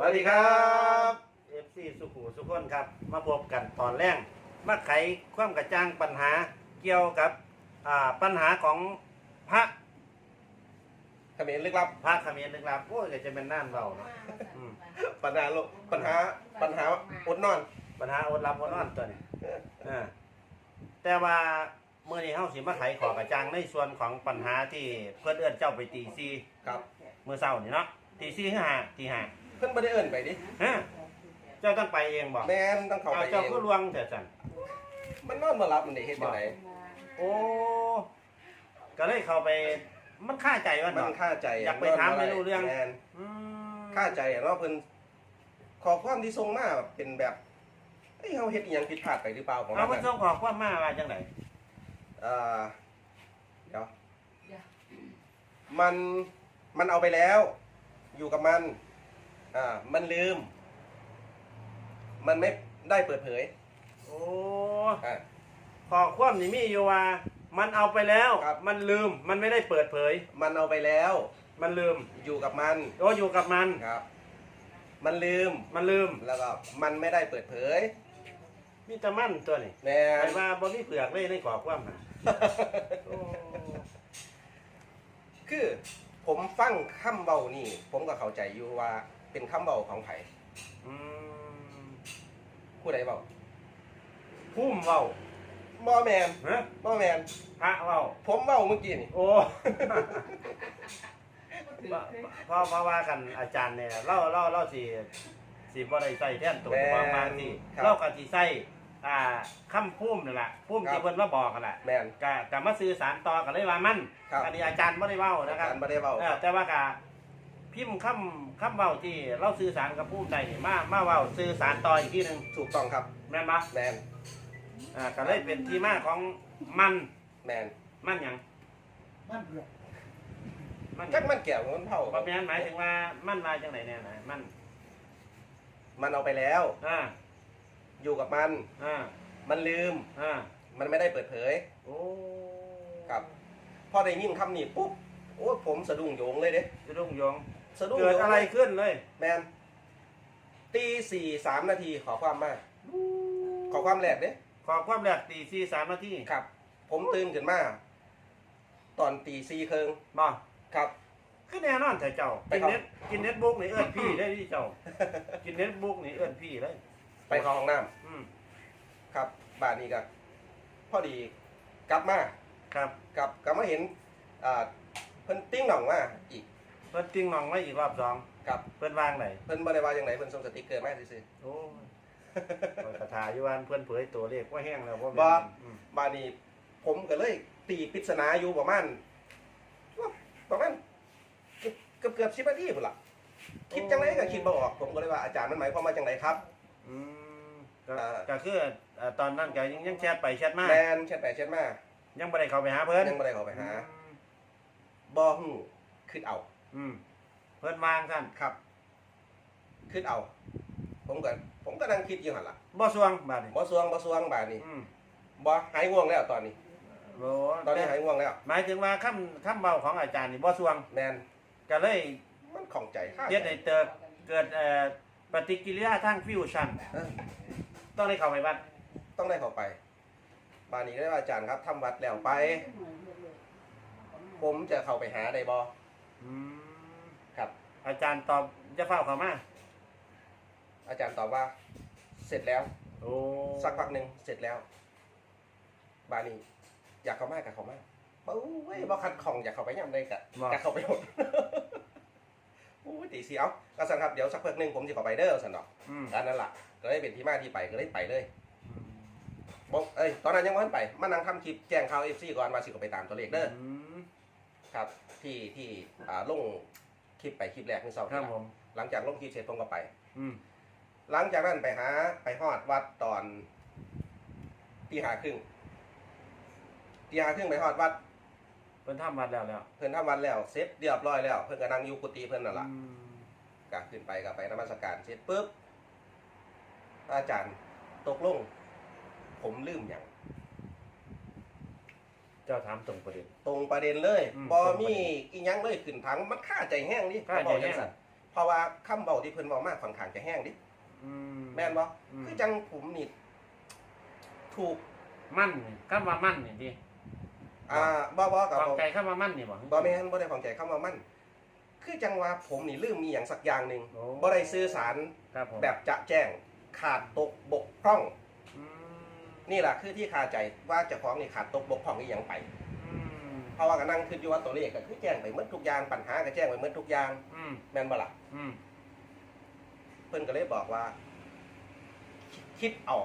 สวัสดีครับเอฟซีสุขุสุขคนครับ มาพบกันตอนแรกมาไขความกระจ่างปัญหาเกี่ยวกับอ่าปัญหาของพระเขมรลึกลับ พระเขมิ้นนึกลับโอ้ยก็จะเป็นน่านเบาเนาะอืมปัญหาโลกปัญหาปัญหาอดนอน ปัญหาอดรับอดนอนตัวนี้เออแต่ว่าเมื่อนี้เฮาสิมาไขขอกระจ่างในส่วนของปัญหาที่เพื่อนเอื้อนเจ้าไปตีซีครับ เมื่อเช้านี่เนาะตีซีห้าตีห้า เพิ่นไม่ได้เอิ้นไปดิฮะเจ้าต้องไปเองบอกแม่นต้องเข้าเอาไปเอเจ้างก็ลวงเถอะจันมันนอนมารับมันได้เฮ็ดจังไดโอ้ก็เลยเข้าไปมันค่าใจว่ามันเนาะ ค่าใจอยากไปถามไม่รู้เรื่อง แม่นอืมค่าใจอะเนาะเพิ่นขอความที่ส่งมาเป็นแบบเอ้ยเฮาเฮ็ดอีหยังผิดพลาดไปหรือเปล่าของเอาเรามันส่งขอความมาว่าจังไหนเอ่อเดี๋ยว มันมันเอาไปแล้ว อยู่กับมัน อ่า มันลืม มันไม่ได้เปิดเผยโอ้อ่า ขอความนี่มีอยู่ว่า มันเอาไปแล้ว ครับ มันลืม มันไม่ได้เปิดเผย มันเอาไปแล้ว มันลืมอยู่กับมันโอ้อยู่กับมัน ครับ มันลืม มันลืม แล้วก็มันไม่ได้เปิดเผยมีแต่มันตัวนี่แน่ไอ้ว่าบ่มีเปลือกเลยในขอความน่ะโอ้คือผมฟังคำเบานี่ ผมก็เข้าใจอยู่ว่า เป็นคำเบาของไผ่อืมผู้ใดเบาพุ่มเว้าบ่แมนฮะบ่แมนพระเว้าผมเบาเมื่อกี้นี่โอ้เพราะเพราะว่ากันอาจารย์เนี่ยเล่าเล่าเล่าสิสิบ่ได้ใส่แท่นตัวบางบางที่เล่ากันสิใส่อ่าคำพุ่มนี่แหละพุ่มที่เพิ่นมาบอกกันแหละแมนกะกะมาสื่อสารต่อกันเลยว่ามันครับอันนี้อาจารย์บ่ได้เว้านะครับการบ่ได้เบาเออแต่ว่ากะ พิมพ์คำคำเว้าที่เราสื่อสารกับผู้ใดนี่มามาเว้าสื่อสารต่ออีกทีหนึงถูกต้องครับ แม่นบ่แมนอ่าก็เลยเป็นที่มาของมันแมนมันหยังมันเผือกมันหจัยักงมันแก้วมันเผาบ่แม่นหมายถึงว่ามันมาจังไหนแน่นะมันมันเอาไปแล้ว อ่าอยู่กับมัน อ่ามันลืม อ่ามันไม่ได้เปิดเผย โอ้ครับ พอได้ยินคำนี้ปุ๊บ โอ้ยผมสะดุ้งโยงเลยเด้จะรุ่งยง สะดุ้งเกิดโยงอะไรเลยขึ้นเลยแมนตีสี่สามนาทีขอความมาก ขอความแรกเด้ขอความแรกตีสี่สามนาทีครับ ผมตื่นขึ้นมา ตอนตีสี่ครึ่งบ่ครับ คือแน่นอนแต่เจ้าไปกินเข้าเน็ตกินเน็ตบุ๊กนี่เอื้อนพี่ได้ที่เจ้า กินเน็ตบุ๊กนี่เอื้อนพี่เลยไปเข้าห้องน้อืมำครับบ้านนี้ก็พอดีกลับมา ครับกลับกลับมาเห็นอ่าเพิ่นติ้งหน่องมาอีก เพิ่นติ้งน้องไว้อีกรอบสองครับเพิ่นวางไหนเพิ่นบ่ได้ว่าอย่างไรเพิ่นส่งสติกเกอร์มาซื่อโอ้ยข้อยกระถาอยู่วาอันเพิ่นเผยตัวเลขว่าแห้งแล้วบ่บ่แม่นอืมๆบ้านนี้ผมก็เลย ตีปริศนาอยู่ประมาณว่าประมาณเกือบเกือบเกือบสิบนาทีพุ่นล่ะคิดจังไรก็คิดบ่ออก ผมก็เลยว่าอาจารย์มันหมายความว่าจังไรครับ อืมก็อ่า ก็คือเอ่อตอนนั้นก็ยังยังแชทไปแชทมาแมนเช็ดไปเช็ดมายังบ่ได้เข้าไปหาเพิ่นยังไม่ได้เข้าไปหาอืมบ่ฮู้คิดเอา อืมเพิ่นวางซั่นครับคิดเอา ผมก็ผมก็นั่งคิดอยู่หั่นล่ะบ่สวงบาดนี้บ่สวงบ่สวงบาดนี้อืมบ่หายง่วงแล้วตอนนี้โอ้ตอนนี้หายง่วงแล้ว หมายถึงว่าคำคำเบาของอาจารย์นี่บ่สวงแมนก็เลยมันของใจข้าเฮ็ดให้เกิดเกิดเอ่อปฏิกิริยาทางฟิวชั่นเออต้องได้เข้าไปวัดต้องได้เข้าไปบาดนี้ก็ได้ว่าอาจารย์ครับทำวัดแล้วไป ผมจะเข้าไปหาได้บ่อืมครับ อาจารย์ตอบจะเฝ้าเข้ามาอาจารย์ตอบว่า เสร็จแล้ว โอ้สักพักหนึ่งเสร็จแล้ว บานี้อยากเข้ามากับเข้ามาบ้เว้ยบ่คัดของอยากเข้าไปย่ำได้กะกะเข้าไปหมดโอ้ยตีเสียวก็สันครับเดี๋ยวสักพักหนึ่งผมจะเข้าไปเด้อสันดอกอืมอันนั้นล่ะก็เลยเป็นที่มาที่ไปก็เลยไปเลยบอกเอ้ยตอนนั้นยังไม่ทันไปมานั่งทำคลิปแจ้งข่าวเอฟซีก่อนว่าสิก็ไปตามตัวเลขเด้ออืมครับ ที่ที่อ่าลง คลิปไปคลิปแรกที่สองครับผม หลังจากลงคลิปเสร็จผมก็ไป อืมหลังจากนั้นไปหาไปฮอดวัดตอนตีหาครึ่งตีหาครึ่งไปฮอดวัด เพิ่นทำวัดแล้วแล้วเพิ่นทำวัดแล้วเสร็จเรียบร้อยแล้ว เพิ่นก็นั่งอยู่กุฏิเพิ่นนั่นแหละอืมกะขึ้นไปก็ไปนมัสการเสร็จปุ๊บอาจารย์ตกลง ผมลืมอย่าง เจ้าถามตรงประเด็น ตรงประเด็นเลยอืมบอตรงประเด็นมีอีหยังเลยขึ้นถังมันค่าใจแห้งนี่ค่าใจแห้งก็บอกจังซั่นเพราะว่าคำเบาที่เพิ่นเว้ามากค่อนข้างจะแห้งดิอืมแม่นบ่อืมคือจังผมนี่ถูกมั่นนี่คำว่ามั่นนี่ดิอ่าบ่บ่กับวางบ่ใจคำว่ามั่นนี่บ่บ่แม่นบ่ได้ของใจคำว่ามัน คือจังว่าผมนี่ลืมมีหยังสักอย่างหนึงโอ้บ่ได้สื่อสารครับผม แบบจะแจ้งขาดตกบกพร่องอืม นี่แหละคือที่คาใจว่าเจ้าของนี่ขาดตกบกพร่องอีหยังไป อืมเพราะว่าก็นั่งคิดอยู่ว่าตัวเลขก็คือแจ้งไปหมดทุกอย่างปัญหาก็แจ้งไปหมดทุกอย่างอืมแม่นบ่ล่ะอืมเพิ่นก็เลยบอกว่า คิดคิดเอา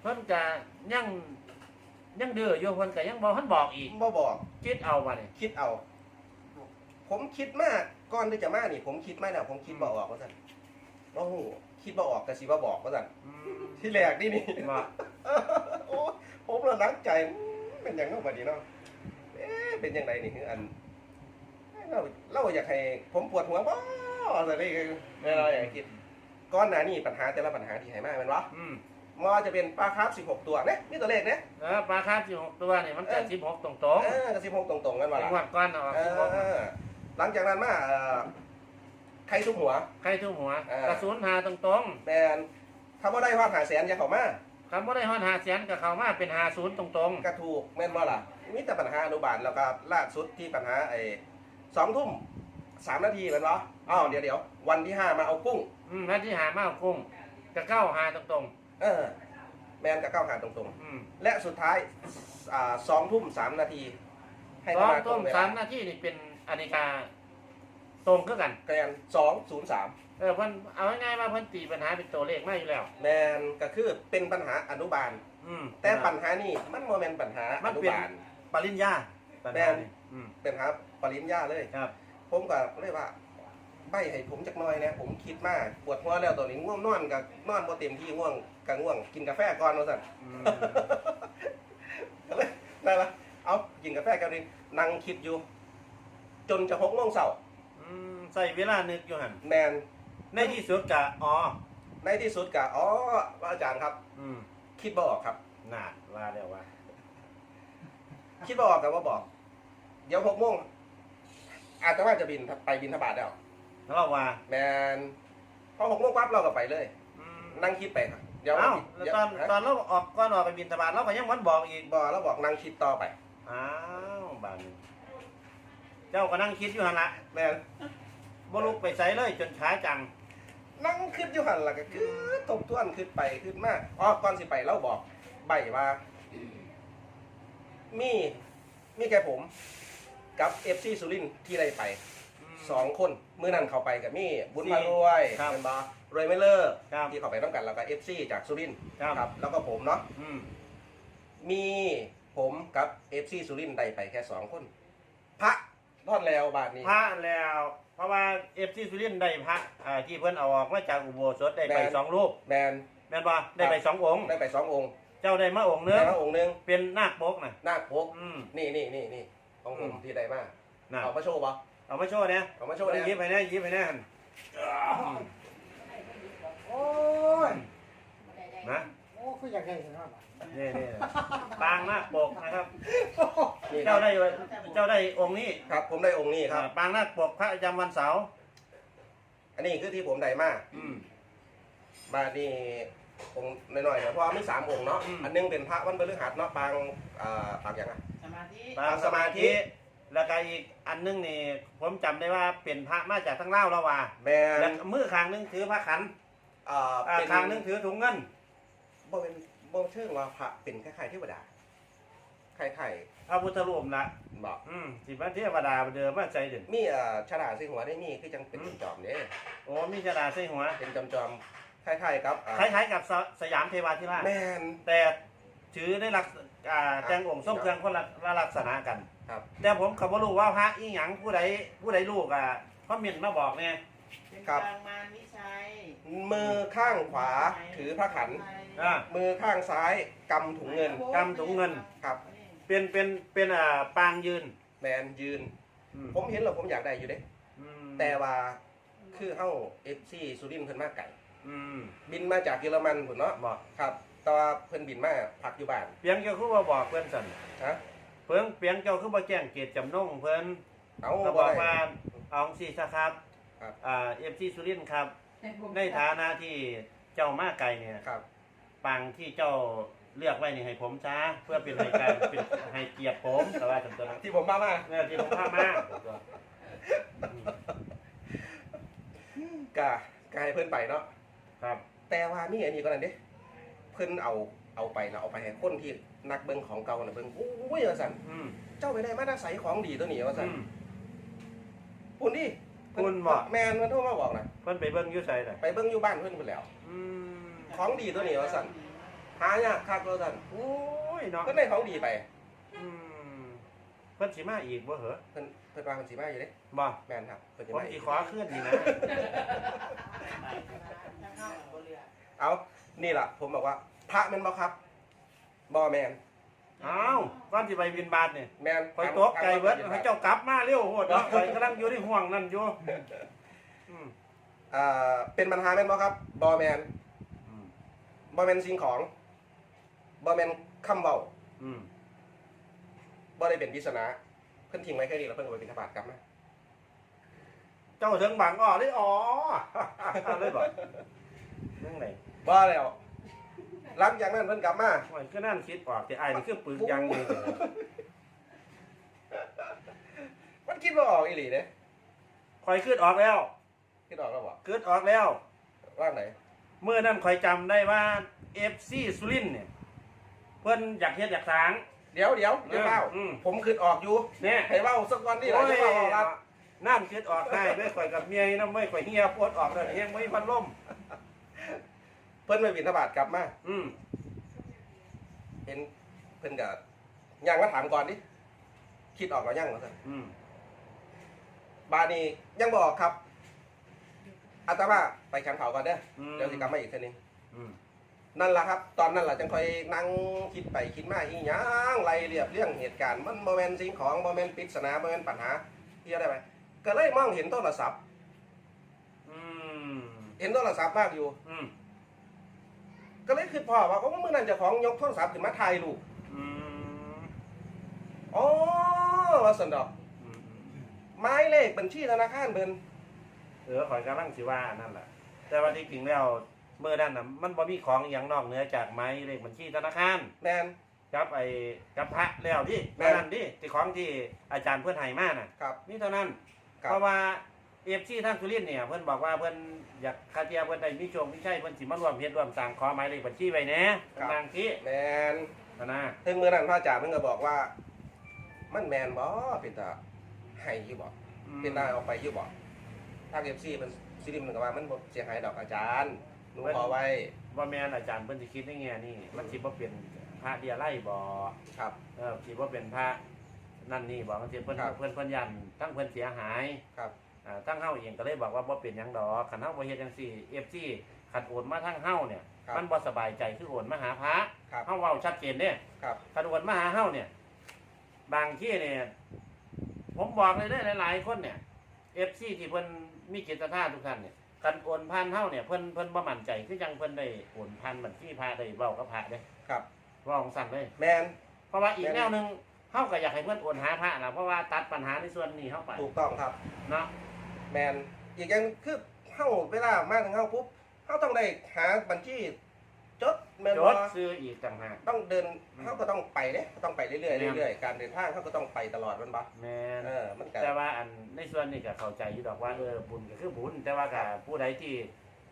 เพิ่นก็ยังยังดื้ออยู่เพิ่นก็ยังบอกเพิ่นบอกอีกบ่บอก คิดเอาว่านี่คิดเอา ผมคิดมากก่อนที่จะมานี่ ผมคิดมาแล้วผมคิดบ่ออกว่าซั่น โอ้โหคิดบ่ออกก็สิว่าบอกว่าซั่นอืมที่แรกนี่นี่ว่าโอ้ผมระนักใจอืมเป็นอย่างนั้นบัดนี้เนาะเอ๊ะเป็นยังไงนี่คืออันเราเราอยากให้ผมปวดหัวบ่อะไรนี่คือเราอยากให้คิดก้อนหน้านี่ปัญหาแต่ละปัญหาที่ให้มาแมันวะอืมมอจะเป็นปลาคาร์ฟ16 ตัวเนี่ยนี่ตัวเลขเนี่ยเออปลาคาร์ฟ16 ตัวนี่มันก็16 ตรงๆเออกับ16 ตรงๆกันไปวะล่ะงวดก้อนเอาเอ16อหลังจากนั้นมาเอ่อ ใครทุกหัว ใครทุ่มหัวเออกระสุนหาตรงแมนถ้าว่าได้ฮอดหาแสนอย่าเข้ามาๆคำว่าได้ฮอดหาแสนกับเขามาเป็นหาศูนย์ตรงกระถูกแม่นบ่ล่ะมีแต่ปัญหาอนุบาลแล้วก็ล่าสุดที่ปัญหาไอ้สองทุ่มสามนาทีแมันวะอ้าวเดี๋ยวเดี๋ยววันที่ห้ามาเอากุ้ง ๆอืมแล้วที่หามาเอากุ้งกระเก้าหาตรงเออ แมนกับเก้าหาตรงๆอืมๆ และสุดท้ายอ่าสองทุ่มสามนาที ให้สองมาตรต้งมเวสาลามนาทีนี่เป็นอเนกา ตรงคือกันแกนสองศูนย์สามเออเพิ่นเอาง่ายๆว่าเพิ่นตีปัญหาเป็นตัวเลขมาอยู่แล้ว แมนก็คือเป็นปัญหาอนุบาล อืมแต่ปัญหานี่มันโมเมนปัญหาอนุบาล ปริญญาปัญหาแม่นนี่อืมเป็นหาปริญญาเลย ครับ ผมก็เลยว่า ใบให้ผมจักหน่อยนะผมคิดมากปวดหัวแล้วตอนนี้ง่วงนอนกับนอนบ่เต็มที่ง่วงกับง่วง กินกาแฟก่อนว่าสั่น อืม ก็เลยได้ละเอากินกาแฟกันดินั่งคิดอยู่ จนจะหกโมงเช้าอืม ใส่เวลานึกอยู่หั่นแมนในที่สุดก็อ๋อในที่สุดก็อ๋อว่าอาจารย์ครับ อืมคิดบ่ออกครับน่าว่าแล้วว่า คิดบ่ออกกับว่าบอก เดี๋ยวหกโมงอาจจะว่าจะบินไปบินทบาทแล้วเราว่าแมนพอหกโมงปั๊บเราก็ไปเลย อืมนั่งคิดไปครับเดี๋ยวเอ้าเดี๋ยวตอนฮะตอนเราออกก่อนออกไปบินตบาทเราก็ยังวันบอกอีกบอแล้วบอกนั่งคิดต่อไปอ้าวบางนี้เจ้าก็นั่งคิดอยู่หั่นละแมน บ่ลุกไปใส่เลยจนขาจัง นั่งคิดอยู่หันล่ะก็คือทบทวนขึ้นไปขึ้นมาอ๋อก่อนสิไปเราบอกใบว่า มีมีแค่ผม กับเอฟซีสุรินทร์ที่ได้ไปสองคนเมื่อนั้นเขาไปกับมีบุญพารวยครับเป็นบารวยไม่เลิกครับที่เขาไปต้องกันแล้วก็เอฟซีจากสุรินทร์ครับ แล้วก็ผมเนาะอืมมีผมกับเอฟซีสุรินทร์ได้ไปแค่สองคน พระทอดแล้วบาทนี้ พระแล้ว เพราะว่าเอฟซีสุรินทร์ได้พระอ่าที่เพิ่นเอาออกมาจากอุโบสถได้ไปแม่น สองรูปแมน แม่นบ่ได้ไปสององค์ ได้ไปสององค์เจ้าได้มาองค์หนึแต่งว่าองค์หนึงเป็นนาคปกน่ะ นาคพกอืม นี่นี่นี่นี่ของผมอืม ที่ได้มาน่ะเอามาโชว์ปะเอามาโชว์เนี่ยเอามาโชว์เนี่ยยิ้มให้แน่ยิ้มให้แน่หั่นโอ้ยนะ โอ้คืออยากได้ถึงนั่นอะ นี่นี่ปางนาคปกนะครับ นี่ครัเจ้าบได้เจ้าได้องค์นี้ครับ ผมได้องค์นี้ครับอ่าปางนาคปกพระประจำวันเสาร์อันนี้คือที่ผมได้มาอืม บาทนี่องค์น้อยๆนะเพราะว่ามีสามองค์เนาะอืม อันหนึงเป็นพระวันพฤหัสเนาะปางอ่าปางอย่างไงสมาธิปางสมาธิ แล้วก็อีกอันนึงนี่ผมจำได้ว่าเป็นพระมาจากทั้งเล่าวแล้วว่าแมแล้วนมือข้างนึงถือพระขันอ่าอ่าเป็นข้างนึงถือถุงเงินบ่เป็น บ่เชิงว่าพระเป็นคล้ายๆเทวดาคล้ายพระพุทธรูปละๆบอกอืมสิพระเทวดาเดิมมาใจเด่นมีเอ่อฉลาดซึ่งหัวได้มีคือจังเป็นจอมๆเนี่ยโอ้มีจดาใส่หัวเป็นจอมๆคล้ายๆครับอ่าคล้ายๆกับสสยามเทวาธิราชแมนแต่ถือได้ลักษอ่าแต่งองค์ทรงเครื่องคนละละลักษณะกัน ครับ แต่ผมก็บ่รู้ว่าพระอีหยังผู้ใดผู้ใดลูกอะเพราะมินมาบอกเนี่ย เป็นครับกลางมารวิชัยมือข้างขวาถือพระขัน อ่า มือข้างซ้ายกำถุงเงินกำถุงเงิน ครับเป็นเป็นเป็นอ่าปางยืนแมนยืน อืมผมเห็นแล้วผมอยากได้อยู่เด้ อืมแต่ว่าคือเฮ้าเอฟซีสุรินทร์เพิ่นมาไก่ อืมบินมาจากเยอรมันพุ่นเนาะบอกครับ แต่ว่าเพิ่นบินมาพักอยู่บ้านเปียงเจ้าคือว่าบอกเพื่อนสันฮะเพิ่งเปียงเจ้าคือบ่แจ้งเกียรติจำนงเพิ่นเอาก็บบ่อกได้ว่าเอาสิซะครับ ครับอ่าเอฟซีสุรินทร์ครับ ในฐานะที่เจ้ามาไกลเนี่ยครับ ปังที่เจ้าเลือกไว้นี่ให้ผมช้าเพื่อเป็นรายการเป็นให้เกียรติผมแต่ว่าจำตัวนั้นที่ผมมามาเนี่ยที่ผมพามากะกะให้เพิ่นไปเนาะครับ แต่ว่ามีอันนี้ก็นั่นเด้เพิ่นเอาเอาไปแล้วเอาไปให้คนที่นักเบิ่งของเก่าน่ะเบิ่งโอ้ยว่าซั่นอืมเจ้าไปได้มาได้ใส่ของดีตัวนี้ว่าซั่นอืมคุ ณดิคุณบอกแมนมันโทรมาบอกนะเพิ่นไปเบิ่งอยู่ไสน่ะไปเบิ่งอยู่บ้านเพิ่นพุ่นแหล้ว อืมของดีตัวนี้ว่าซั่นหายากคักว่าซั่นโอ้ยเนาะเพิ่นได้ของดีไปอืมเพิ่นสิมาอีกบ่เหรอเพิ่นเพิ่นว่าเพิ่นสิมาอยู่เด้บ่แม่นครับเพิ่นสิผมมาสิอีกขอขึ้นนี่นะ เอานี่ล่ะ ผมบอกว่า พระแม่นบ่ครับบ่แม่น อ้าวก่อนสิไปบินบาทนี่แม่นคอยตกใจเบิดให้เจ้ากลับมาเร็วโหดเนาะคอยกำลังอยู่ในห่วงนั่นอยู่อืมอ่าเป็นปัญหาแม่นบ่ครับบ่แม่นอืมบ่แม่นสิ่งของบ่แม่นคำเว้าอืมบ่ได้เป็นปริศนาเพิ่นทิ้งไว้แค่นี้แล้วเพิ่นก็ไปบิณฑบาตกลับมาเจ้าถึงบังอ้อเลยอ๋อเลยบอกเรื่องไหนบ่แล้ว หลังจากนั้นเพิ่นกลับมามันก็นั่นคิดออกแต่ไอ้ายมันคือปึกอยังหนึงมันคิดบ่ออกอีหลีเด้คอยคิดออกแล้วคิดออกแล้วบ่คิดออกแล้วว่าไหนเมื่อนั้นคอยจำได้ว่าเอฟซีสุรินทร์เนี่ยเพิ่นอยากเฮ็ดอยากสร้าง เดี๋ยวเดี๋ยวเดี๋ยวเล่าอืม ผมคิดออกอยู่เนี่ยให้เว้าสักวันนี่หล่ะโอ้จะยเว้าออกครับนั่นคิดออกได้ไม่ข่อยกับเมียน้ำไม่ข่อยเฮียปวดออกเลยเฮียไม่พันลม เพิ่นไปบิณฑบาตกลับมาอืมเห็นเพิ่นก็ย่างมาถามก่อนดิคิดออกแล้วยังว่าซั่นอืมบาดนี้ยังบ่ออกครับอาตมาไปฉันเขาก่อนเด้ออืมเดี๋ยวสิกลับมาอีกเทีนึงอืมนั่นล่ะครับ ตอนนั้นล่ะจังค่อยนั่งคิดไปคิดมาอีหยังไล่เรียบเรื่องเหตุการณ์มันบ่แม่นสิ่งของบ่แม่นปริศนาบ่แม่นปัญหาที่ได้ไหมก็เลยมองเห็นโทรศัพท์อืมเห็นโทรศัพท์มากอยู่ อืม ก็เลยคิดพ่อว่าโอ้มื้อนั้นเจ้าของยกโทรศัพท์ขึ้นมาถ่ายรูปอืมอ๋อว่าซั่นดอกอืมหมายเลขบัญชีธนาคารเพิ่นเออข่อยกำลังสิว่าอันนั่นแหละแต่ว่าที่จริงแล้วเมื่อนั้นน่ะมันบ่มีของอหย่างนอกเหนือจากไม้เลขบัญชีธนาคารแม่นกับไอ้กับพระแล้วดิแม่เท่านั้นดิที่ของที่อาจารย์เพื่อนให้มาน่ะ ครับนี่เท่านั้น ครับ เพราะว่า เอฟซีท่านสุรินทร์เนี่ยเพื่อนบอกว่าเพื่อนอยากคาเทียเพื่อนได้มีโชคมีชัยเพื่อนสิมาร่วมเฮ็ดร่วมสร้างขอหมายเลขบัญชีไว้แหน่ครับบางที่แม่นนะนะถึงมื้อนั้นพระอาจารย์เพิ่นก็บอกว่า มันแม่นบ่เป็นตาให้อยู่บ่อืมเป็นได้เอาไปอยู่บ่ทาง FC มันสิริมมันก็ว่ามันบ่เสียหายดอกอาจารย์หนูขอไว้ว่าแม่นอาจารย์เพื่อนสิคิดในแง่นี่มันสิบ่เป็นพระเดียไล่บ่ครับ เออสิบ่เป็นพระนั่นนี่บ่มันสิเพิ่นครับ เพิ่นเพิ่นยันทั้งเพิ่นเสียหาย ครับ อ่าทั้งเฮาเองก็เลยบอกว่าบ่เป็นหยังดอกคันเฮาบ่เฮ็ดจังซี่ FC คันโอนมาทั้งเฮาเนี่ย ครับ มันบ่สบายใจคือโอนมาหาพระครับ เฮาเว้าชัดเจนเด้ครับคันโอนมาหาเฮาเนี่ย บางที่เนี่ยผมบอกเลยได้หลายๆคนเนี่ย FC ที่เพิ่นมีจิตศรัทธาทุกท่านเนี่ยคันโอนผ่านเฮาเนี่ยเพิ่นเพิ่นบ่มั่นใจคือจังเพิ่นได้โอนผ่านบัญชีพระได้เว้ากับพระเด้ครับ เว้าของสั่นเลย แม่นเพราะว่าอีกแม่น แนวหนึงเฮาก็อยากให้เพิ่นโอนหาพระนะเพราะว่าตัดปัญหาในส่วนนี้เฮาไปถูกต้องครับ เนาะ แม่นอีกอย่างคือเฮาเวลามาถึงเฮาปุ๊บเฮาต้องได้หาบัญชีจดแม่นจบ่ดซื้ออีกต่างหาก ต้องเดินอืม เขาก็ต้องไปเด้ต้องไปเรื่อยแม่นๆเรื่อยๆการเดินทางเขาก็ต้องไปตลอดมันบ่แม่นเออมันก็แต่ว่าอันในส่วนนี้ก็เข้าใจอยู่ดอกว่าเออบุญก็คือบุญแต่ว่าก็ผู้ใดที่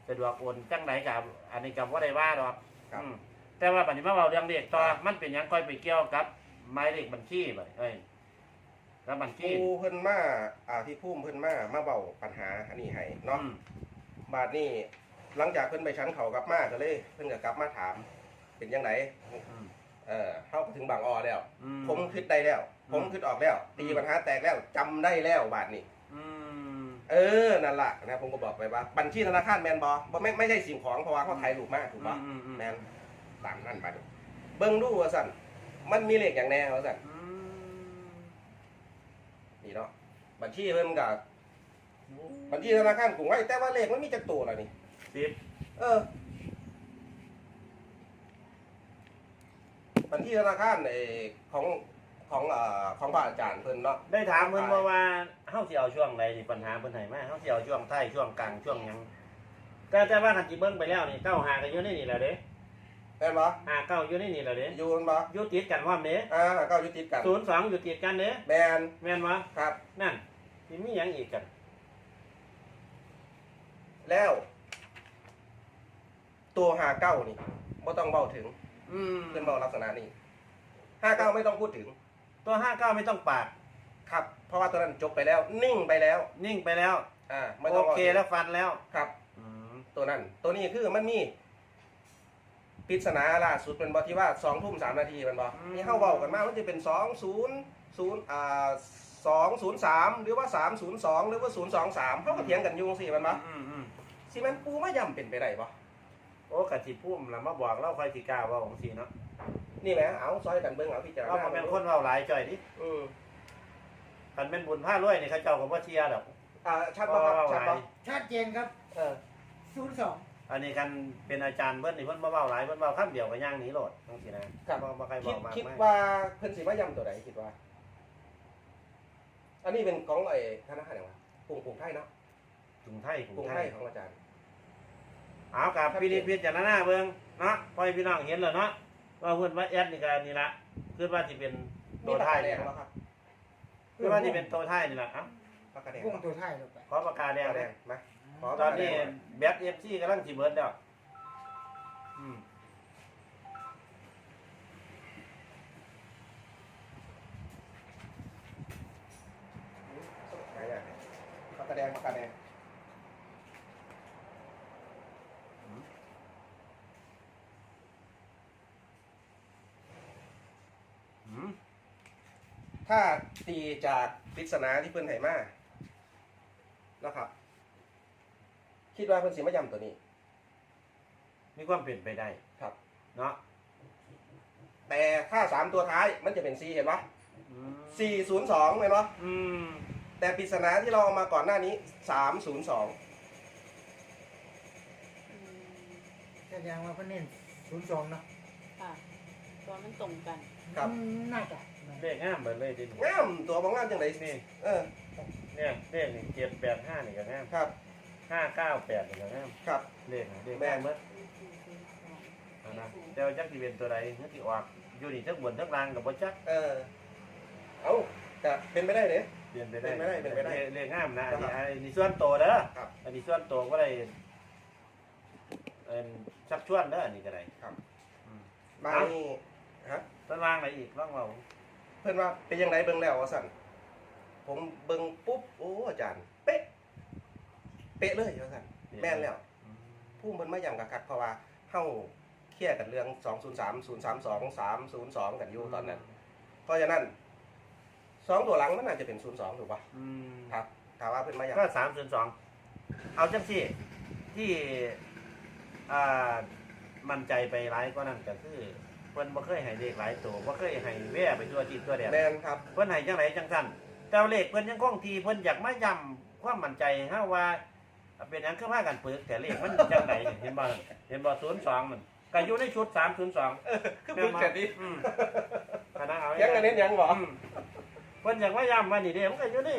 สะดวกโอนจังไดก็อันนี้ก็บ่ได้ว่าดอกครับ อืมแต่ว่าบัดนี้มาเว้าเรื่องเลขต่อมันเป็นหยังค่อยไปเกี่ยวกับหมายเลขบัญชีบัดเอ้ย กับบัญชีผู้เพิ่นมาอ่าที่ภูมิเพิ่นมามาเว้าปัญหาอันนี้ให้เนาะอืมบาดนี้หลังจากเพิ่นไปชั้นเขากลับมาก็เลย เพิ่นก็กลับมาถาม เป็นจังไดอืมเออเฮาถึงบางอ้อแล้ว อืมผมคิดได้แล้วอืมผมคิดออกแล้ว ตีอืมปัญหาแตกแล้วจำได้แล้วบาดนี้ อืมเออ นั่นล่ะนะผมก็บอกไปว่า บัญชีธนาคารแมนบอบ่ไม่ไม่ใช่สิ่งของเพราะว่าเขาถ่ายรูปมาถูกปะอืมอืมแมนตามนั่นไปดูเบิ้งดูว่าสั่นมันมีเลขอย่างแน่ว่าสั่นอืมนี่ เนาะบัญชีเพิ่นกับบัญชีธนาคารกรุงไว้แต่ว่าเลขมันมีจักตัวแล้วนี่ สิบเออ บัญชีธนาคารไอ้ของของเอ่อของพระอาจารย์เพิ่นเนาะได้ถามเพิ่นว่าว่าเฮาสิเอาช่วงใดนี่ปัญหาเพิ่นให้มาเฮาสิเอาช่วงท้ายช่วงกลางช่วงหยังแต่แต่ว่าคันสิเบิ่งไปแล้วนี่เก้าหาก็อยู่ในนี่แหละเด้ แม่นบ่หาเก้าอยู่ในนี่แหละเด้อยู่แม่นบ่อยู่ติดกันพร้อมเด้อ่าก็อยู่ติดกันศูนย์สองอยู่ติดกันเด้แม่นแม่นบ่ครับ นั่นสิมีหยังอีกกัน แล้ว ตัวหาเก้านี่ไม่ต้องเบาถึงอืมเพื่อนเบาลักษณะนี้ห้าเก้าไม่ต้องพูดถึง ตัวห้าเก้าไม่ต้องปากครับ เพราะว่าตัวนั้นจบไปแล้ว นิ่งไปแล้ว นิ่งไปแล้ว อ่าไม่โอต้องเคแล้วฟันแล้วครับอืมตัวนั้น ตัวนี้คือมันมี ปริศนาล่าสุดเป็นบอที่ว่าสองทุ่มสามนาทีมันบอนี่เข้าเบากันมากมันจะเป็นสองศูนย์ศูนย์อ่าสองศูนย์สามหรือว่าสามศูนย์สองหรือว่าศูนย์สองสามเขาก็เถียงกันอยุงสิมันบออืมอืมสิมันปูไม่ย่ำเป็นไปได้ปะโอ้กะสิพุ่มแล้วมาบอกเราค่อยสิกล้าเว่าของสิเนาะนี่แหมเอาซอยกันเบิ้งเอาพิจารเราณาก็เป็นคนเว้าหลายจ่อยดิอืมคันเป็นบุญผ้ารวยนี่เขาเจ้าก็บ่เชียร์ดอกอ่าชัดปะครับเว้าชัดหลาปะยชัดเจนครับเออ ศูนย์สอง อันนี้กันเป็นอาจารย์เพิ่นนี่เพิ่นมาเว้าหลายเพิ่นเว้าคำเดียวก็ย่างหนีโลดจังซี่นะครับ บ่บ่ใครคิเว้าดมากคิดมายว่าเพิ่นสิมาย่ำตัวไหนคิดว่า อันนี้เป็นของไอ้ธนาคารไหนวะกรุงกรุงไทยเนาะกรุงไทยกกรุรุงงไทไทยยของอาจารย์ เอากับพี่นิดพิจารณาเบิ่งเนาะปล่อยพี่น้องเห็นแล้วเนาะว่าเพิ่นว่าแอดนี่ก็นี่ละคือว่าสิเป็นมีตัวปากท้ายกาแดนี่งล่ะแล้วครับคือว่าสิเป็นตัวท้ายนี่ล่ะเอ้าปากกาแดงพุ่งตัวท้ายลงไปขอปากกาแดแดงงแดเลยงมาขอ ตอนนี้แบท FC กำลังสิเบิดแล้วอืมไหนอะปากกาแดงปากกาแดงอืมถ้าตีจากปริศนาที่เพิ่นให้มานะครับ คิดว่าเพิ่นสิมาย่ำตัวนี้ มีความเป็นไปได้ครับ เนาะแต่ถ้าสามตัวท้ายมันจะเป็น C เห็นปะอืม402เห็นปะอืมแต่ปริศนาที่เราเอามาก่อนหน้านี้302แสดงว่าเพิ่นเน้นศูนย์สองเนาะค่ะตัวมันตรงกันครับอืมน่าจะเลขงามเบิดเลยดิงามตัวบองงามจังไดนี่เออเนี่ยเลขนี่เจ็ดแปดห้านี่ก็งามครับ ห้าเก้าแปดนี่ก็งามครับ เลขนี่เลขแม่งามเบิดเอานะแต่ว่าจักสิเป็นตัวใดเนื้อที่ออกอยู่นี่ทั้งบนทั้งล่างกับบ่จักเออเอาแต่เป็นไปได้เนี่ยเปลี่ยนไปได้เป็นไปได้เป็นไปได้ลขเลขงามนะอันนี้ครับอันนี้ส่วนโตวเด้อครับ อันนี้ส่วนโตวก็ได้เอ็นชักชวนเด้ออันนี้ก็ได้ครับอืมมานี่ฮะ ต้นล่างอะไรอีกล่องเราเพื่อนว่าเป็นยังไงเบิ่งแล้วว่าสั่นผมเบิ่งปุ๊บโอ้อาจารย์ เป๊ะเป๊ะเลยว่าสั่นแม่นแล้วอืมผู้เพิ่นมาย้ำกับคักเพราะว่าเฮาเคลียร์กันเรื่อง 203 032 302 กันอยู่ตอนนั้น เพราะฉะนั้นสองตัวหลังมันน่าจะเป็น 02 ถูกป่ะอืมครับถามว่าเพิ่นมาย้ำก็สามส่วนสองเอาจังสิที่อ่ามั่นใจไปหลายก็นั่นก็คือเพิ่นบ่เคยให้เลขหลายตัวบ่เคยให้แว่ไปตัวจิตตัวแดดแม่นครับเพิ่นให้จังไดจังซั่นแต่ว่าเลขเพิ่นยังคงทีเพิ่นอยากมาย้ำความมั่นใจเฮาว่า เป็นหยังคือพากันปึกแต่เลขมันจังไดเห็นบ่นั่นเห็นบ่02มันก็อยู่ในชุด302คือพึ่งกันดิอืมคณะเอายังกันเน้นยังบ่อืมเพิ่นอยากมาย้ำว่านี่เด้มันก็อยู่ใน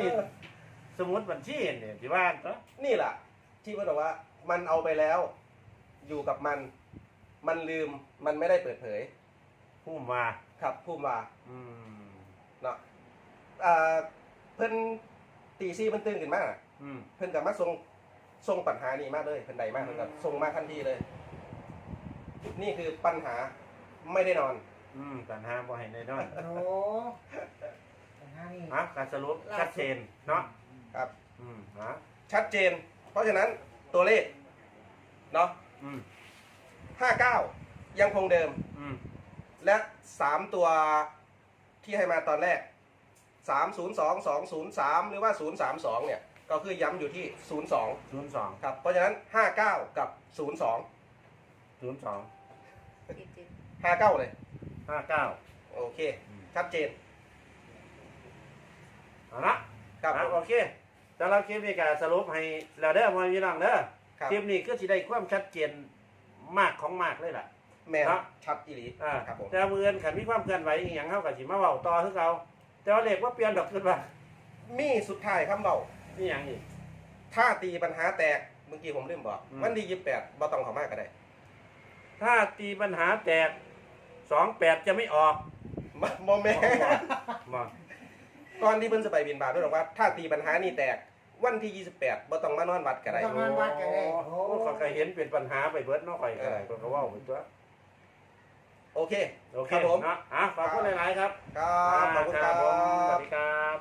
สมุดบัญชีนี่ที่ว่าตัวนี่แหละที่เพิ่นบอกว่า มันเอาไปแล้ว อยู่กับมัน มันลืมมันไม่ได้เปิดเผย ผู้มาครับพูดมาอืมเนาะอ่าเพิ่นตีซี่เพิ่นตื่นขึ้นมาอืม เพิ่นกับมาส่ง ส่งปัญหานี้มาเลยเพิ่นใดมากเพิ่นก็ส่งมาทันทีเลย นี่คือปัญหาไม่ได้นอน อืมการห้ามบ่ให้แน่นอนโอ้ปัญหานี่ฮะการสรุปชัดเจนเนาะครับ อืมฮะชัดเจน เพราะฉะนั้นตัวเลขเนาะอืม59ยังคงเดิม อืมและสามตัวที่ให้มาตอนแรกสามศูนย์สองสองศูนย์สามหรือว่าศูนย์สามสองเนี่ย ก็คือย้ำอยู่ที่ ศูนย์สองศูนย์สองครับ เพราะฉะนั้นห้าเก้ากับศูนย์สองศูนย์สองเจ็ดเจ็ดห้าเก้าเลย ห้าเก้าโอเค ชัดเจน เอาละครับ อะโอเคแต่เราคลิปนี้ก็สรุปให้แล้วเด้อพ่อพี่น้องเด้อครับคลิปนี้ก็สิได้ความชัดเจนมากของมากเลยล่ะ แม่นเนาะชัดอีหลีอ่าครับผม แต่มืออื่นขันมีความเคลื่อนไหวอหย่างเขากับสิมาเว้าต่อคือเขาแต่ว่าเลขว่าเปลี่ยนดอกขึ้นว่ามีสุดท้ายคำเบา นี่อย่างอีกถ้าตีปัญหาแตกเมื่อกี้ผมลืมบอกอืม วันที่ยี่สิบแปดบ่ต้องเข้ามาก็ได้ ถ้าตีปัญหาแตกสองแปดจะไม่ออกมาโมแม่มาก่อนที่เพิ่นจะไปบินบาทด้วยบอกว่าถ้าตีปัญหานี่แตกวันที่ยี่สิบแปดบ่ต้องมานอนวัดก็ได้ต้องนอนวัดก็ได้ โอ้เขาเคยเห็นเป็นปัญหาไปเบิดเนาะข่อยก็ได้เออก็เว่าไปตัวโอเคโอเคครับผม เนาะอะขอบคุณหลายๆครับครับขอบคุณครับผมสวัสดีครับ